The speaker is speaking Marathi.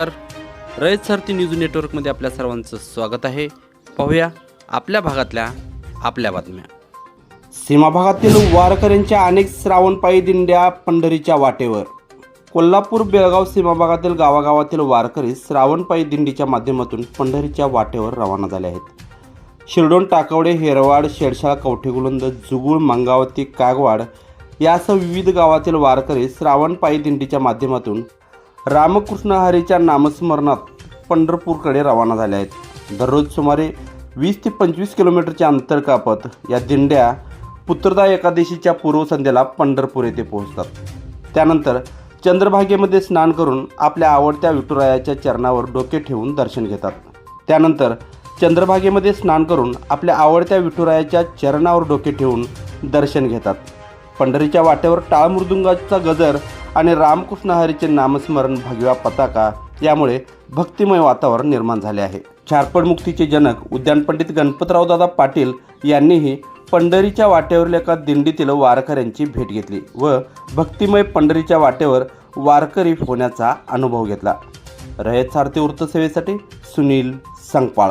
तर रयत सारथी न्यूज नेटवर्कमध्ये आपल्या सर्वांचं स्वागत आहे. पाहूया आपल्या भागातल्या आपल्या बातम्या. सीमा भागातील वारकऱ्यांच्या अनेक श्रावणपायी दिंड्या पंढरीच्या वाटेवर. कोल्हापूर बेळगाव सीमा भागातील गावागावातील वारकरी श्रावणपायी दिंडीच्या माध्यमातून पंढरीच्या वाटेवर रवाना झाले आहेत. शिरडोन टाकवडे हेरवाड शेडशाळ कवठेगुलंद जुगुळ मंगावती कागवाड यासह विविध गावातील वारकरी श्रावणपायी दिंडीच्या माध्यमातून रामकृष्ण हरीच्या नामस्मरणात पंढरपूरकडे रवाना झाले आहेत. दररोज सुमारे वीस ते पंचवीस किलोमीटरचे अंतर कापत या दिंड्या पुत्रदा एकादशीच्या पूर्वसंध्येला पंढरपूर येथे पोहोचतात. त्यानंतर चंद्रभागेमध्ये स्नान करून आपल्या आवडत्या विठुरायाच्या चरणावर डोके ठेवून दर्शन घेतात. त्यानंतर चंद्रभागेमध्ये स्नान करून आपल्या आवडत्या विठुरायाच्या चरणावर डोके ठेवून दर्शन घेतात. पंढरीच्या वाटेवर टाळमृदुंगाचा गजर आणि रामकृष्ण हरीचे नामस्मरण भगव्या पताका यामुळे भक्तिमय वातावरण निर्माण झाले आहे. झारपड मुक्तीचे जनक उद्यान पंडित गणपतराव दादा पाटील यांनीही पंढरीच्या वाटेवरील एका दिंडीतील वारकऱ्यांची भेट घेतली व भक्तिमय पंढरीच्या वाटेवर वारकरी होण्याचा अनुभव घेतला. रयत सारथी वृत्तसेवेसाठी सुनील संगपाळ